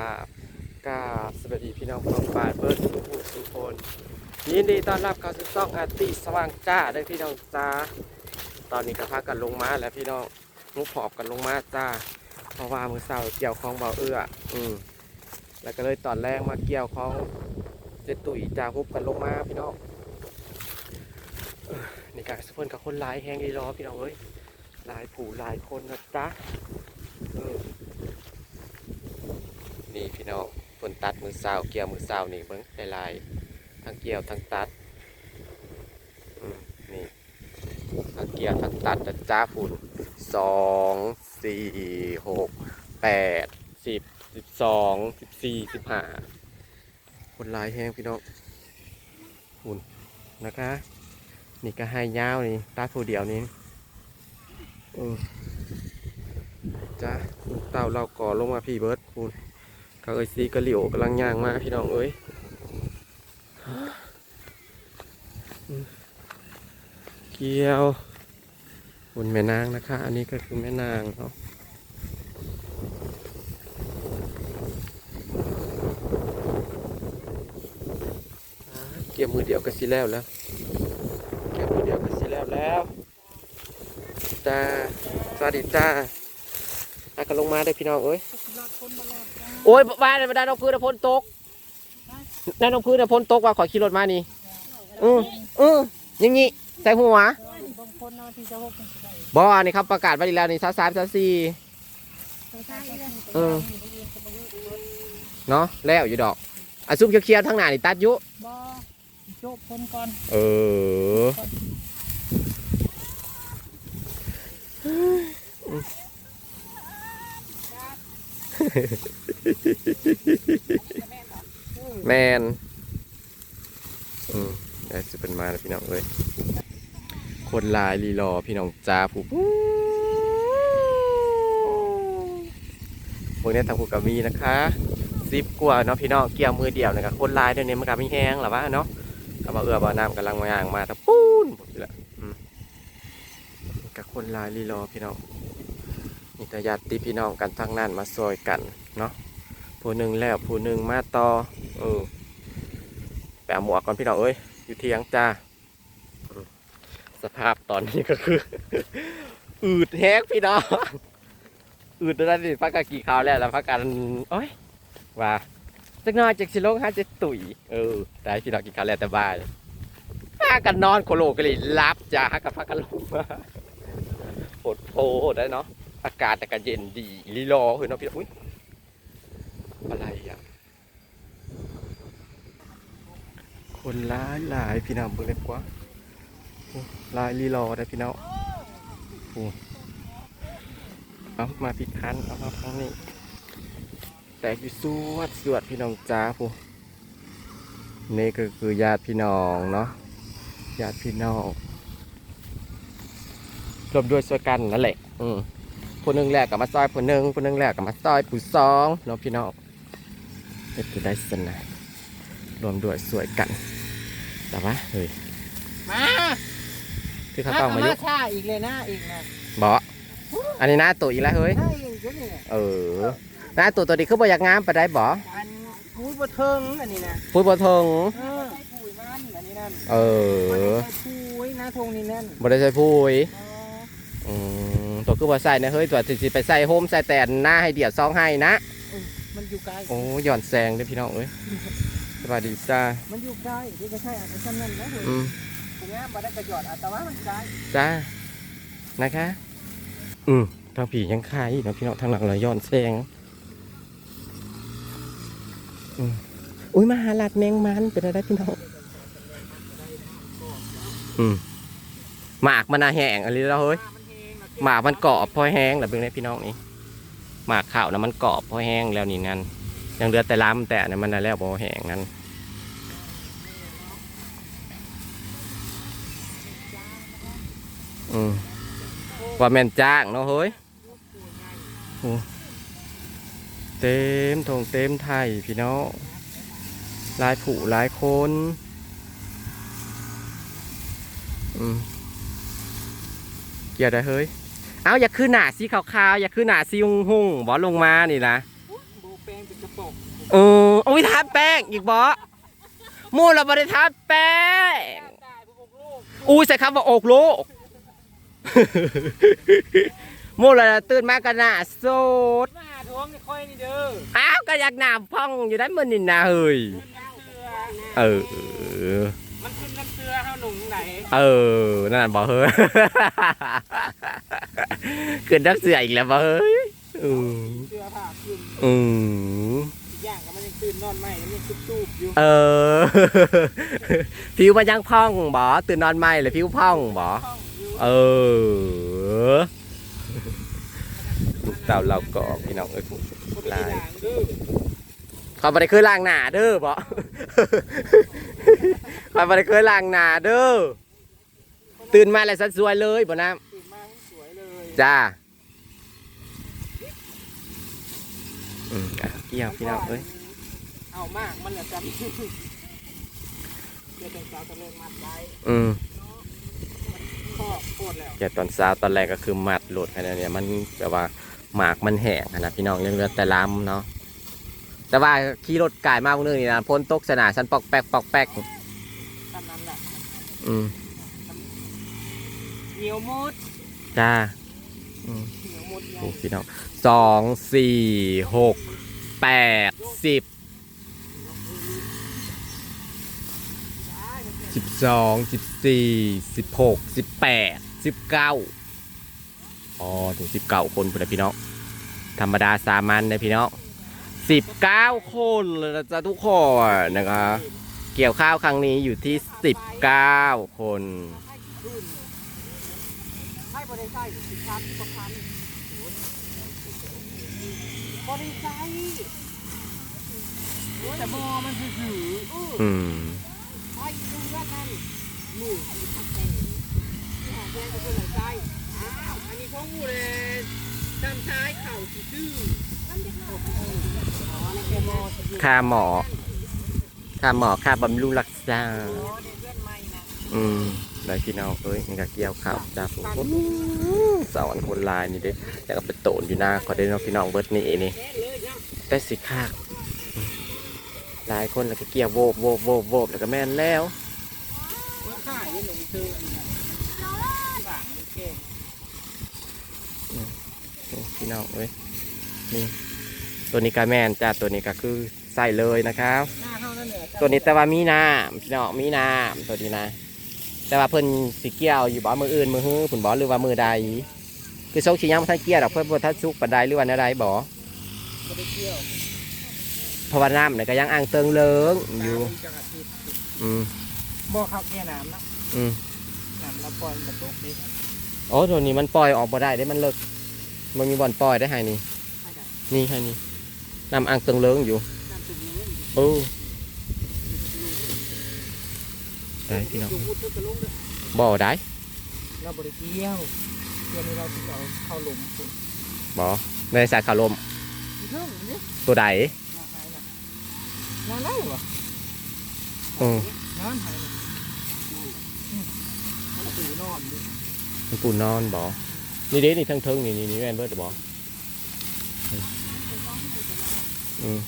ครับกาสวัสดีพี่น้องของฝ่ายเบิร์ดสุขุมสุคนยินดีต้อนรับเข้าสู่ช่องอาร์ติสว่างจ้าเด้พี่น้องจ้า ตอนนี้ก็พากันลงมาแล้วพี่น้องมุกหอบกันลงมาจ้า เพราะว่ามือเสาเกี่ยวของเบาเอื้อ อืมแล้วก็เลยตอนแรกมาเกี่ยวของเจตุยจ้าฮุบกันลงมาพี่น้องนี่การสุพรรณกับคนหลายแหงดีรอพี่น้องเอ้ยหลายผู้หลายคนนะจ๊ะเออ นี่พี่น้องคนตัดมือสาเกี่ยวมือสานี่เบิ้งลายๆทั้งเกี่ยวทั้งตัดนี่ทั้งเกี่ยวทั้งตัดจ้าฝุ่นสองสี่หกแปดสิบสิบสองสิบสี่สิบห้าคนลายแห้งพี่น้องฝุ่นนะคะ นี่ก็ให้ยาวนี่ตัดผู้เดียวนี่เออจ้าเต่าเราก่อลงมาพี่เบิร์ดฝุ่น เขาเอ้ยซีกระเหลียวกำลังย่างมาพี่น้องเอ้ยเกี่ยวบนแม่นางนะคะ อันนี้ก็คือแม่นางเนาะเกี่ยวมือเดียวก็สิแล้วแล้วเกี่ยวมือเดียวก็สิแล้วแล้วจ้าสวัสดีจ้าอากลงมาได้พี่น้องเอ้ย โอ้ยบ้านมันได้น้องพื้นน่ะพ้นตกได้น้องพื้นน่ะพ้นตกว่าขอขี่รถมานี่อืออืออยังงี้ใส่หัวบางคนนอนที่จะหกบอนี่ครับประกาศไว้ดีแล้วนี่ซาสามซาสี่ใช่เลยเออเนาะแล้วอยู่ดอกอะซุ่มเคียวๆทั้งหน้านี่ตัดอยุบอโจบคนก่อนเออ แมนอืมได้สิเป็นมาแล้วพี่น้องเอ้ยคนลายรีรอพี่น้องจ้าผู้พวกนี้ทางผูกมีนะคะซิบกว่าเนาะพี่น้องเกี่ยวมือเดียวนะครับคนลายเดี๋ยวนี้มันก็ไม่แห้งหรอวะเนาะก็มาเอือบาน้ำกำลังมาย่างมาตะปูนหมดเลยละกับคนลายรีรอพี่น้องนี่แต่ญาติพี่น้องกันทั้งนั้นมาซอยกันเนาะ ผู้หนึ่งแล้วผู้หนึ่งมาต่อเออแปะหมวกก่อนพี่น้องเอ้ยอยู่เทียงจ้าสภาพตอนนี้ก็คือ อืดแฮกพี่น้องอืดแล้วนี่พักกันกี่คราวแล้วแล้วพักกันโอ้ยว่าจักน้อยจากสิลงหาจะตุ๋ยเออแต่พี่น้องกินข้าวแล้วแต่บ้านพากันนอนโคโลกะลิรับจ้ากับพักกันลงมาโอดโพได้เนาะอากาศแต่ก็เย็นดีลีรอคือเนาะพี่น้องอุ้ย อะไรอะ คนหลายหลายพี่น้องเบิ่งเล็กกว่าลายลีรอได้พี่น้องโอ้เอามาผิดคันเอามาทางนี้ แตกอยู่สวดสวดพี่น้องจ้าผู้นี่ก็คือญาติพี่น้องเนาะ ญาติพี่น้องรวมด้วยช่วยกันนั่นแหละ อืมผู้หนึ่งแรกกับมาซอยผู้หนึ่งผู้หนึ่งแรกกับมาซอยผู้สองเนาะพี่น้อง เฮ็ดคือได้สนะรวมด้วยช่วยกันแต่ว่าเฮ้ยมาคือเขาต้องมายุช้าอีกเลยนะอีกนะบออันนี้หน้าตัวอีกแล้วเฮ้ยอีกแล้วนี่เออหน้าตัวตัวนี้คือบ่อยากงามไปได้บ่อันพูดบ่เทิงอันนี้นะพูดบ่เทิงเออปุ๋ยมันอันนี้นั่นเออใช้ปุ๋ยนะทงนี่นั่นบ่ได้ใช้พูยอ๋ออืมตัวคือว่ใส่นะเฮ้ยตัวสิไปใส่โฮมใส่แต่หน้าให้เดียดซองให้นะ มันอยู่ไกล โอ้หย่อนแซงเด้อพี่น้องเอ้ยสวัสดีจ้ามันอยู่ไกลที่จะใช้อันนั้นนั่นนะเฮ้ยอืมตรงนี้มาได้ประโยชน์อะแต่ว่ามันไกลจ้านะคะ อืมทางผียังคายอีกนะพี่น้องทางหลังเลยย้อนแซงอืมอุ้ยมาหาลัดแมงมันเป็นอะไรพี่น้องอืมหมากมันน่าแห้งอะไรแล้วเฮ้ยมันเองนะหมากมันกรอบพอแห้งแหละเบิ่งได้พี่น้องนี่ห มากข้าวนะมันกรอบพอแห้งแล้วนี่นั่นยังเหลือแต่ล้ำแต่นนั้นมันน่ะแล้วพอแห้งนั่นอืมว่าแม่นจ้างเนาะเฮ้ยเต็มทงเต็มไทยพี่น้องหลายผู้หลายคนอืมเกี่ยวได้เฮ้ย เอาอย่าขึ้นหนาสีขาวๆอย่าขึ้นหนาสีหุ่งหุ่งๆบอลลงมานี่นะโบแปลงเป็นกระโปรงเออโอ้ยทาแป้งอีกบ่หมู่เราบ่ได้ทาแป้งตายพวกลูกอู้ใส่คำว่าอกโลกหมู่เราตื่นมากันหน้าโสดมาหาท้วงนี่ค่อยนี่เด้ออ้าวก็อยากหน้าพองอยู่ได้มื้อนี่นะเฮ้ยขึ้นน้ำเสือเอ อมันขึ้นน้ำเสือเฮาหนุ่งไหนเออ นั่นบอกเฮ้ยขึ้นดักเสืออีกแล้วบ่เฮ้ยอืมเสือผ่าขึ้นอืมอีกอย่างก็มันยังตื่นนอนใหม่แล้วมันยังตูบๆอยู่เออ ผิวมันยังพองบ่ตื่นนอนใหม่เลยผิวพองบ่ห้องอยู่เออ ลูกเต่าเราก็พี่น้องเอ้ยคนไปด่างเด้อเขาไม่ได้เคยล้างหน้าเด้อบ่ เขาไม่ได้เคยล้างหน้าเด้อตื่นมาแล้วสัดสวยเลยบ่น้ตื่นมาให้สวยเลยำจ้าอืมอะเกี่ยวพี่น้องเอ้ยเอามากมันแหละจำเดี๋ยวเป็นสาวตะเลิงมัดไว้อืม ข้อโคตรแล้วแกตอนเช้าตอนแรกก็คือมัดโหลดขนาดเนี้ยมันแบบว่าหมากมันแห้งอะนะพี่น้องเรื่องเรือแต่ล้ำเนาะแต่ว่าขี่รถกายมากนึงนี่นะพ้นตกสนาฉันปอกแป๊กปอกแป๊ก ท่านนั้นแหละ อืมเหนียวมดจ้าเหนียวมดไงโอ้พี่น้องสองสี่หกแปดสิบสิบสองสิบสี่สิบหกสิบแปดสิบเก้าอ๋อถึงสิบเก้าคนพุ่นนะพี่น้องธรรมดาสามัญนะพี่น้องสิบเก้าคนเลยนะจ๊ะทุกคนนะคะ เกี่ยวข้าวครั้งนี้อยู่ที่สิบเก้าคน ให้บริษัทสิบพันกว่าพันบริษัทแต่บอมันคือถืออืมไอ้ดูแลนั่นหมู่ที่ทำแต่ที่หาแฟนกับคนหลายใจอ้าวอันนี้ของมูเลยตามท้ายเข่าสีดื้ออ๋อในแกมอสค่าหมอ ค่าหมอค่าบำรุงรักษาอ๋อเด็กเพื่อนใหม่นะอืมได้พี่น้องเอ้ยนี่ก็เกี่ยวข้าวจ้าผมคนสอนคนลายนี่เด้แล้วก็ไปโตนอยู่หน้าขอได้เน้องพี่น้องเบิดนี่นี่แค่เลยนะแต่สิคากหลายคนแล้วก็เกี่ยวโวบโวบโวบโวบแล้วก็แม่นแล้วเมื่อข่ายนี่หนูเจออันนี้บางมันเก่งนี่พี่น้องเอ้ยนี่ตัวนี้ก็แม่นจ้าตัวนี้ก็คือใส่เลยนะครับ ตัวนี้แต่ว่ามีน้ำพี่น้องมีน้ำตัวนี้นะ แต่ว่าเพิ่นสิเกี่ยวอยู่บ่มืออื่นมือฮื้อผุนบ่หรือว่ามือใดคือโซกชิยังบ่ทันเกี่ยวดอกเพิ่นบ่ทันสุกปานใดหรือว่าแนวใดบ่ไม่ได้เที่ยวเพราะว่าน้ำเนี่ยก็ยังอ่างเติงเลิงอยู่จากอาทิตย์อืมบ่อขับแค่น้ำนะอืมน้ำละปอนกระตกนี่โอ้ตัวนี้มันปล่อยออกบ่ได้ได้มันเลิกมันมีบ่อนปล่อยได้ให้นี่ให้ได้นี่ให้นี่น้ำอ่างเติงเลิงอยู่น้ำตุ่มนี้โอ้ ได้พี่น้องดูพูดเพื่อกระลุงเลยบ่ได้เราบริเกี่ยวเดี๋ยวนี้เราจะเอาเข้าหลุมคุณบ่ในสายขาวลมเพิ่งนี่ตัวใดนาหายนะงานได้เหรออืมงานหายนะอืมเอาตูนอนดิมันปูนอนบ่นี่เด้นี่ทั้งเทิงนี่นี่นี่แม่นเบิดบ่อืมอืม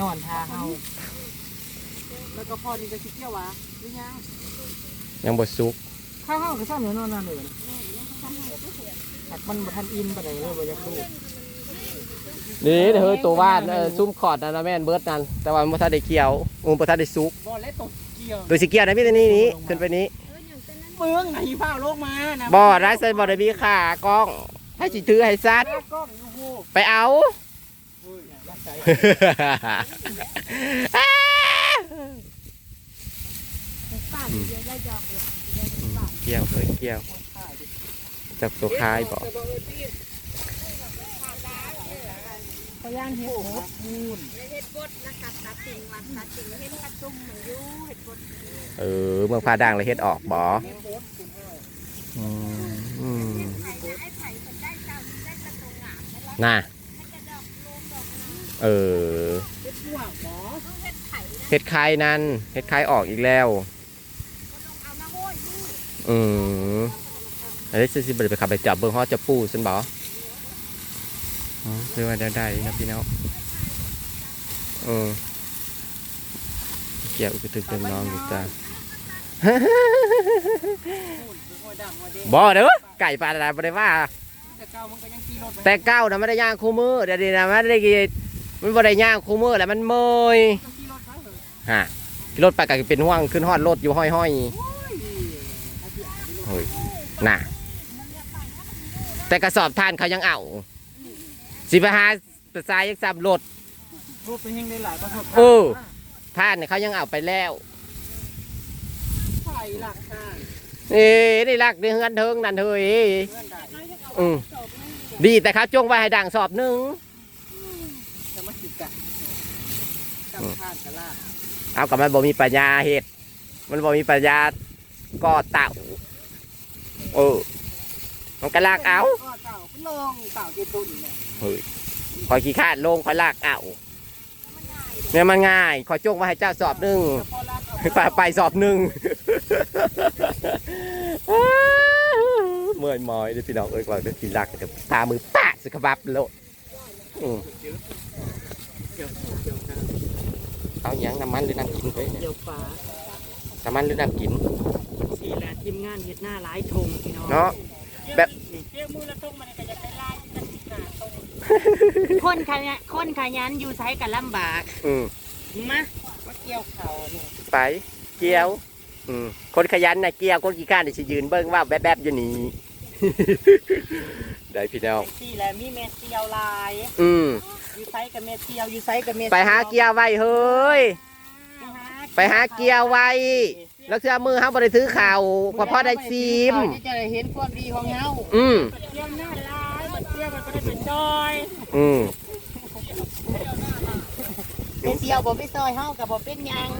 นอนทาเฮาแล้วก็พอนี่ก็คิดเที่ยววะหรือยังยังบ่สุกข้าวเฮาก็ซ้ำเหนือนอนนั่นเลยหักมันบ่ทันอินปานใดเลยบ่อยากรู้นี่เฮ้ยตัววาดเออซุ่มขอดนั่นนะแม่นเบิดนั่นแต่ว่ามันบ่ทันได้เกี่ยวอืมบ่ทันได้สุกบ่และตกเกี่ยวโดยสิเกี่ยวนะพี่ตัวนี้นี้ขึ้นไปนี้เมืองไหนผ้าโลกมานะบ่ได้ใส่บ่ได้มีขากล้องให้สิถือให้ซัดหน้ากล้องอยู่โหไปเอา เกี่ยวเฮ้ยเกี่ยวจับตัวคายบ่พยานเห็ดโหดมูลเฮ็ดบดนะคะตัดติงวันตัดติงเฮ็ดกระตุ้มเหมือนยูเฮ็ดบดเออเมืองพาดังเลยเฮ็ดออกบ่ออืมไผ่าได้กระ เออเห็ดพวกหมอเฮ็ดไผ่นะเฮ็ดคายนั่นเฮ็ดคายออกอีกแล้วก็ต้องเอามาโห้ยนี่อืมไปอันนี้สิบริไปขับไปจับเบิ้งฮอดจะปูฉันบอกอ๋อเรียกว่าได้ได้นะพี่น้องเออเกี่ยวกับตึกเต็มน้องอยู่จ้าพูดคือหัวดำหัวแดงบ่เด้อไก่ปลาอะไรบ่ได้ว่าแต่เก่ามันก็ยังขี่รถไปแต่เก้านะไม่ได้ย่างคู่มือเดี๋ยวนี้นะไม่ได้กิน มันบ่ได้ย่างคู่มือแหละมันเมยต้องขี่รถไปเหรอฮะขี่รถไปก็เป็นห่วงขึ้นฮอดรถอยู่ห้อยๆโอ้ยเฮ้ยน่ะ แต่กระสอบทานเขายังเอา สิไปหาแต่ทรายยังซ้ำรถรถเป็นยังได้หลายประสบเออทานเนี่ยเขายังเอาไปแล้วไฟหลักการเอ้นี่รักนี่เฮือนเทิงนั่นเฮ้ยเพื่อนได้อืมดีแต่เขาจงไว้ให้ดังสอบหนึ่ง จะมาจิกะ กำผ่านกะลาเอากับมันบ่มีปัญญาเฮ็ดมันบ่มีปัญญาก่อเต่าเออมันก็ลากเอาก็เต่าขึ้นลงเต่าเจตุนเนี่ยเฮ้ยคอยขี้คาดลงคอยลากเอาเนี่ยมันง่ายคอยจงไว้ให้เจ้าสอบหนึ่งไปไปสอบหนึ่งเมื่อยมอยเด้อพี่น้องเอ้ยกว่าจะกินลักตามือปะสกบับโลด เกี่ยวเกี่ยวกันเอาหยังน้ำมันหรือน้ำกินไปเนี่ยเกี่ยวฟ้าน้ำมันหรือน้ำกินสี่แหละทีมงานเฮ็ดหน้าหลายธงพี่น้องเนาะแบบเกี่ยวมือละธงมันก็จะไปไล่กันที่หน้าธงคนขยันคนขยันอยู่ใช้กันลำบากอืมมามาเกี่ยวเขาเนี่ยไปเกี่ยวอืมคนขยันนะเกี่ยวคนขี้ข้านนี่สิยืนเบิ้งว่าแบ๊บๆอยู่นี่ ได้พี่น้องสี่แหละมีเม็ดเกี่ยวลายอืมอยู่ไซกับเม็ดเกี่ยวอยู่ไซกับเม็ดไปหาเกี่ยวไว้เฮ้ย ไปหาเกี่ยวไว้ แล้วเสื้อมือเขาบริถือเข่าวพอพ่อได้ซีมที่จะได้เห็นความดีของเฮาอืมเกี่ยวหน้าลายมันเกี่ยวมันก็ได้เป็นจอยอืมเป็นเกี่ยวบ่ไม่ซอยเฮากับบ่เป็นหยัง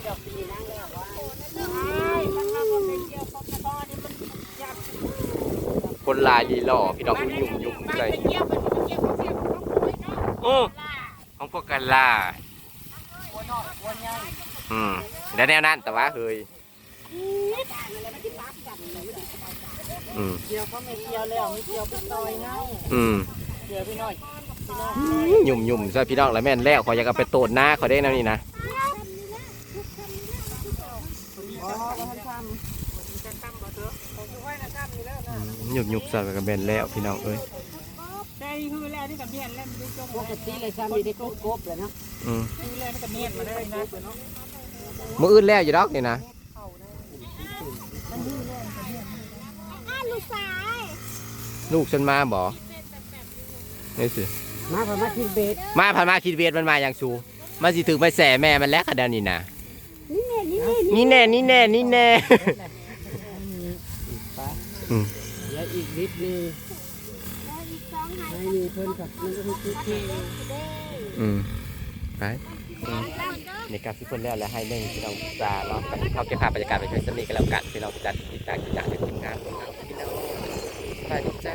เกี่ยวปีนั่งแล้วว่าใช่ถ้าบ่เป็นเกี่ยวของพ่อนี่มันยาก คนลายดีหล่อพี่น้องยุ่งยุ่งใจเกี่ยวมันเกี่ยวเกี่ยวของพ่อเนาะโอ้ของพวกกันล่าหัวน้อยหัวใหญ่อืมแล้วแนวนั้นแต่ว่าเฮ้ยอืมเกี่ยวก็ไม่เกี่ยวแล้วมีเกี่ยวเป็นซอยเฮาอืมเกี่ยวพี่น้อยพี่น้อยยุ่มยุ่มใช่พี่น้องแล้วแม่นแล้วขอยอยากเอาไปโตดหน้าขอได้แนวนี้นะ อ๋อบ่ทันทำจะทำบ่เถอะผมจะไว้นะทำนี่แล้วนะยุ่มยุ่มใส่กับแม่นแล้วพี่น้องเอ้ยแต่นี่คือแล้วนี่กับเมียนแล้วมันจงปกติเลยซ้ำมีได้กบเลยนะอืมคือแล้วนี่กับเมียนมาได้นะเนาะมืออื่นแล้วอยู่ดอกนี่นะลูกสายลูกฉันมาบ่นี่สิมาพมาทิเบตมาผ่านมาคิดเวียดมันมาอย่างชูมาสิถึงไปแส่แม่มันแล้วค่ะเดี๋ยวนี้นะนี่แน่นี่แน่นี่แน่นี่แน่นี่ แน่อืมแล้วอีกนิดนึงแล้วอีกสองหายให้มีเพิ่นกับมันก็มีทุกที่อืมไปอืมนี่การที่คนแล้วแล้วให้หนึ่งพี่น้องจ้าเนาะกับเขาเก็บภาพบรรยากาศไปช่วยสนิทกันแล้วกันพี่น้องจัดกิจกรรมกิจกรรมในทีมงานของเราพี่น้องไปจ้า